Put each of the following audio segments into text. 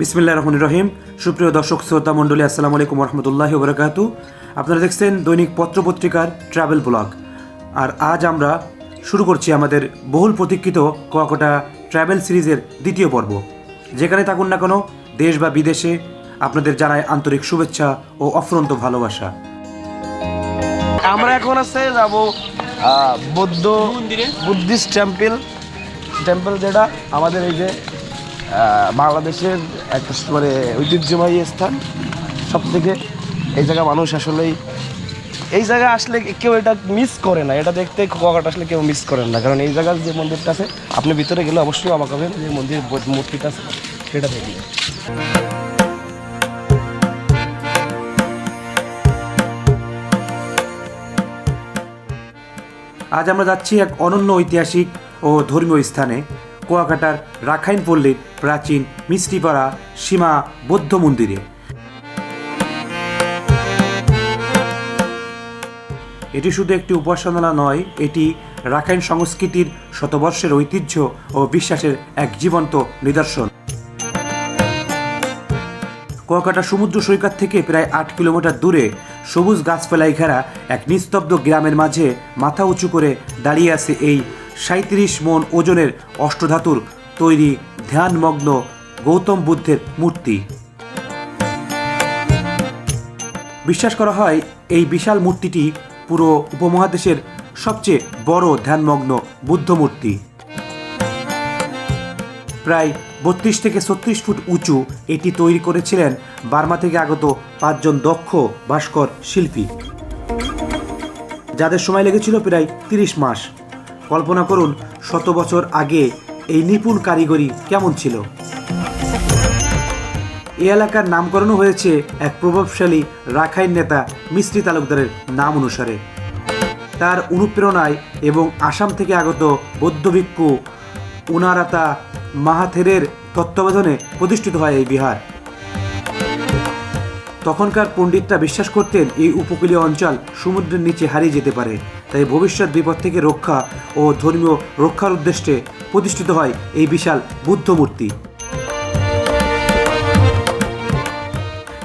বিসমিল্লা রহমান রহিম। সুপ্রিয় দর্শক, শ্রোতা মণ্ডলী, আসসালামু আলাইকুম রহমতুল্লাহ বরকাতু আপনারা দেখছেন দৈনিক পত্রপত্রিকার ট্রাভেল ব্লগ। আর আজ আমরা শুরু করছি আমাদের বহুল প্রতীক্ষিত কোয়াকোটা ট্রাভেল সিরিজের দ্বিতীয় পর্ব। যেখানে থাকুন না কোনো, দেশ বা বিদেশে আপনাদের জানায় আন্তরিক শুভেচ্ছা ও অফুরন্ত ভালোবাসা। আমরা এখন আছে যাব বৌদ্ধ বুদ্ধিস্ট টেম্পল। টেম্পল যেটা আমাদের এই যে বাংলাদেশের একটা মানে ঐতিহ্যবাহী স্থান। সব থেকে এই জায়গা মানুষ আসলেই এই জায়গা আসলে কেউ এটা মিস করে না। এটা দেখতে কুয়াকাটা আসলে কেউ মিস করেন না। কারণ এই জায়গার যে মন্দিরটা আছে, আপনি ভিতরে গেলে অবশ্যই অবাক হবেন যে মন্দির মূর্তিটা আছে। সেটা দেখলে আজ আমরা যাচ্ছি এক অনন্য ঐতিহাসিক ও ধর্মীয় স্থানে। কুয়াকাটার রাখাইন পল্লীর প্রাচীন মিষ্টিপাড়া সীমা বৌদ্ধ মন্দিরে। এটি শুধু একটি উপাসনালয় নয়, এটি রাখাইন সংস্কৃতির শতবর্ষের ঐতিহ্য ও বিশ্বাসের এক জীবন্ত নিদর্শন। কুয়াকাটা সমুদ্র সৈকত থেকে প্রায় আট কিলোমিটার দূরে সবুজ গাছপালায় ঘেরা এক নিস্তব্ধ গ্রামের মাঝে মাথা উঁচু করে দাঁড়িয়ে আছে এই সাঁত্রিশ মন ওজনের অষ্টধাতুর তৈরি ধ্যানমগ্ন গৌতম বুদ্ধের মূর্তি। বিশ্বাস করা হয়, এই বিশাল মূর্তিটি পুরো উপমহাদেশের সবচেয়ে বড় ধ্যানমগ্ন বুদ্ধ মূর্তি। প্রায় বত্রিশ থেকে ছত্রিশ ফুট উঁচু এটি তৈরি করেছিলেন বার্মা থেকে আগত পাঁচজন দক্ষ ভাস্কর শিল্পী, যাদের সময় লেগেছিল প্রায় তিরিশ মাস। কল্পনা করুন, শত বছর আগে এই নিপুণ কারিগরি কেমন ছিল? এই এলাকার নামকরণও হয়েছে এক প্রভাবশালী রাখাইন নেতা মিস্ত্রি তালুকদারের নাম অনুসারে। তার অনুপ্রেরণায় এবং আসাম থেকে আগত বৌদ্ধ ভিক্ষু উনারাতা মাহাথেরের তত্ত্বাবধানে প্রতিষ্ঠিত হয় এই বিহার। তখনকার পণ্ডিতরা বিশ্বাস করতেন এই উপকূলীয় অঞ্চল সমুদ্রের নিচে হারিয়ে যেতে পারে। তাই ভবিষ্যৎ বিপদ থেকে রক্ষা ও ধর্মীয় রক্ষার উদ্দেশ্যে প্রতিষ্ঠিত হয় এই বিশাল বুদ্ধ মূর্তি।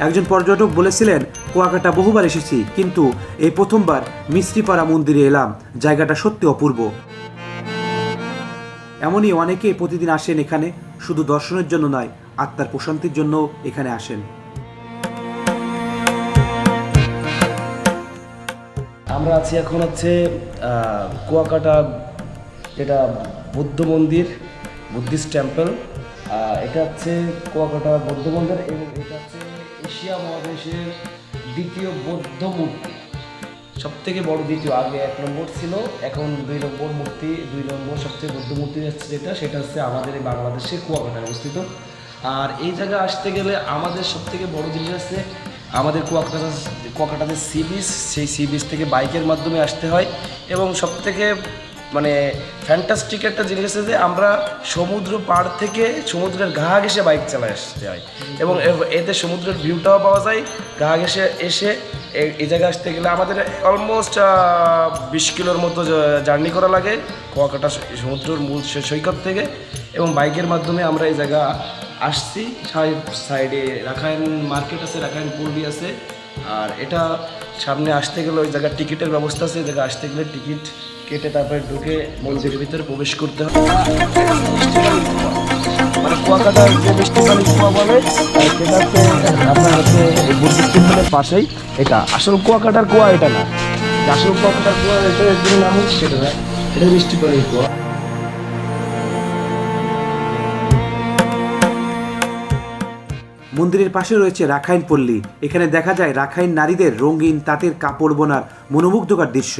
একজন পর্যটক বলেছিলেন, কুয়াকাটা বহুবার এসেছি, কিন্তু এই প্রথমবার মিস্ত্রিপাড়া মন্দিরে এলাম। জায়গাটা সত্যি অপূর্ব। এমনই অনেকে প্রতিদিন আসেন এখানে, শুধু দর্শনের জন্য নয়, আত্মার প্রশান্তির জন্য এখানে আসেন। আমরা আছি এখন হচ্ছে কুয়াকাটা, যেটা বৌদ্ধ মন্দির, বুদ্ধিস্ট টেম্পল। এটা হচ্ছে কুয়াকাটা বৌদ্ধ মন্দির এবং এটা হচ্ছে এশিয়া মহাদেশের দ্বিতীয় বৌদ্ধ মূর্তি। সব থেকে বড় দ্বিতীয়, আগে এক নম্বর ছিল, এখন দুই নম্বর মূর্তি, দুই নম্বর সবচেয়ে বৌদ্ধ মূর্তি হচ্ছে যেটা, সেটা হচ্ছে আমাদের এই বাংলাদেশের কুয়াকাটায় অবস্থিত। আর এই জায়গায় আসতে গেলে আমাদের সব থেকে বড় জিনিস আছে আমাদের কুয়াকাটা, কুয়াকাটাতে সি বিচ সেই সি বিচ থেকে বাইকের মাধ্যমে আসতে হয় এবং সব থেকে মানে ফ্যান্টাস্টিক একটা জিনিস আছে যে আমরা সমুদ্র পাড় থেকে সমুদ্রের ঘা ঘেসে বাইক চালায় আসতে হয়। এবং এতে সমুদ্রের ভিউটাও পাওয়া যায় ঘা ঘেসে এসে এই জায়গায় আসতে গেলে আমাদের অলমোস্ট বিশ কিলোর মতো জার্নি করা লাগে কুয়াকাটা সমুদ্রের মূল সৈকত থেকে এবং বাইকের মাধ্যমে আমরা এই জায়গা আসছি, সাই- সাইডে রাখায়ন মার্কেট আছে রাখায়ন পুরবি আছে। আর এটা সামনে আসতে গেলে ওই জায়গায় টিকিটের ব্যবস্থা আছে জায়গায় আসতে গেলে টিকিট কেটে তারপরে ঢুকে মন্দিরের ভিতরে প্রবেশ করতে হবে। মানে কুয়াকাটার কুয়া পাশেই এটা। আসল কুয়াকাটার কুয়া এটা না। আসল কুয়াকাটার কুয়া, এটা নাম হচ্ছে সেটা না। এটা মিষ্টি পানির কুয়া। মন্দিরের পাশে রয়েছে রাখাইন পল্লী। এখানে দেখা যায় রাখাইন নারীদের রঙিন তাঁতের কাপড় বোনার মনোমুগ্ধকর দৃশ্য।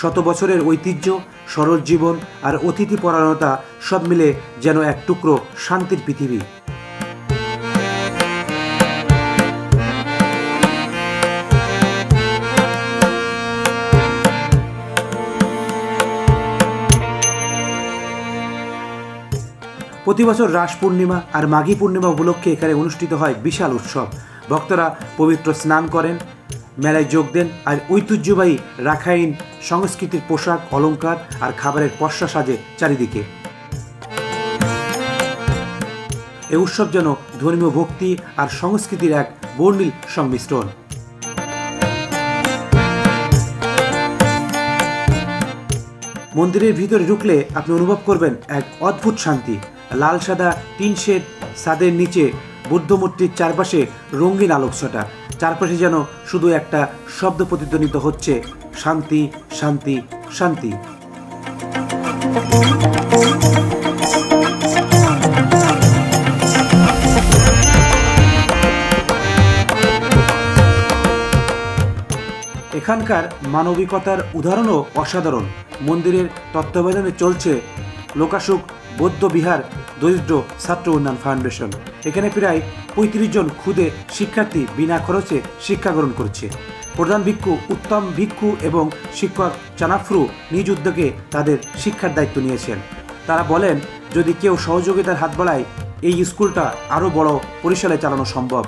শত বছরের ঐতিহ্য, সরল জীবন আর অতিথি পরায়ণতা সব মিলে যেন এক টুকরো শান্তির পৃথিবী। প্রতি বছর রাস পূর্ণিমা আর মাঘী পূর্ণিমা উপলক্ষে এখানে অনুষ্ঠিত হয় বিশাল উৎসব। ভক্তরা পবিত্র স্নান করেন, মেলায় যোগ দেন আর ঐতিহ্যবাহী রাখাইন, সংস্কৃতির পোশাক, অলংকার আর খাবারের পশ্চা সাজে চারিদিকে। এ উৎসব যেন ধর্মীয় ভক্তি আর সংস্কৃতির এক বর্ণিল সংমিশ্রণ। মন্দিরের ভিতরে ঢুকলে আপনি অনুভব করবেন এক অদ্ভুত শান্তি। লাল সাদা তিন শেড ছাদের নিচে বুদ্ধ মূর্তির চারপাশে রঙিন আলোকছটা চারপাশে যেন শুধু একটা শব্দ প্রতিধ্বনিত হচ্ছে, শান্তি শান্তি শান্তি। এখানকার মানবিকতার উদাহরণও অসাধারণ। মন্দিরের তত্ত্বাবধানে চলছে লোকাশুক বৌদ্ধ বিহার দরিদ্র ছাত্র উন্নয়ন ফাউন্ডেশন। এখানে প্রায় পঁয়ত্রিশ জন খুদে শিক্ষার্থী বিনা খরচে শিক্ষা গ্রহণ করছে। প্রধান ভিক্ষু, উত্তম ভিক্ষু এবং শিক্ষক চানাফ্রু নিজ উদ্যোগে তাদের শিক্ষার দায়িত্ব নিয়েছেন। তারা বলেন, যদি কেউ সহযোগিতার হাত বাড়ায়, এই স্কুলটা আরও বড় পরিসরে চালানো সম্ভব।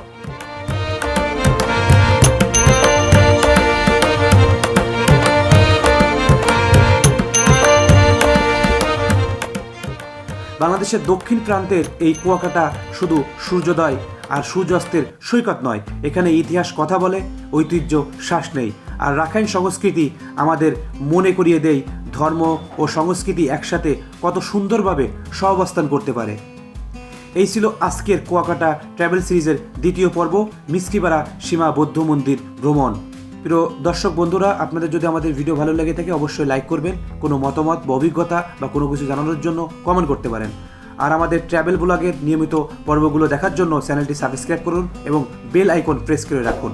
বাংলাদেশের দক্ষিণ প্রান্তের এই কুয়াকাটা শুধু সূর্যোদয় আর সূর্যাস্তের সৈকত নয়। এখানে ইতিহাস কথা বলে, ঐতিহ্য শ্বাস নেই আর রাখাইন সংস্কৃতি আমাদের মনে করিয়ে দেয় ধর্ম ও সংস্কৃতি একসাথে কত সুন্দরভাবে সহাবস্থান করতে পারে। এই ছিল আজকের কুয়াকাটা ট্রাভেল সিরিজের দ্বিতীয় পর্ব মিষ্টিপাড়া সীমা বৌদ্ধ মন্দির ভ্রমণ। প্রিয় দর্শক বন্ধুরা, আপনাদের যদি আমাদের ভিডিও ভালো লেগে থাকে, অবশ্যই লাইক করবেন। কোনো মতামত বা অভিজ্ঞতা বা কোনো কিছু জানানোর জন্য কমেন্ট করতে পারেন। আর আমাদের ট্রাভেল ব্লগের নিয়মিত পর্বগুলো দেখার জন্য চ্যানেলটি সাবস্ক্রাইব করুন এবং বেল আইকন প্রেস করে রাখুন।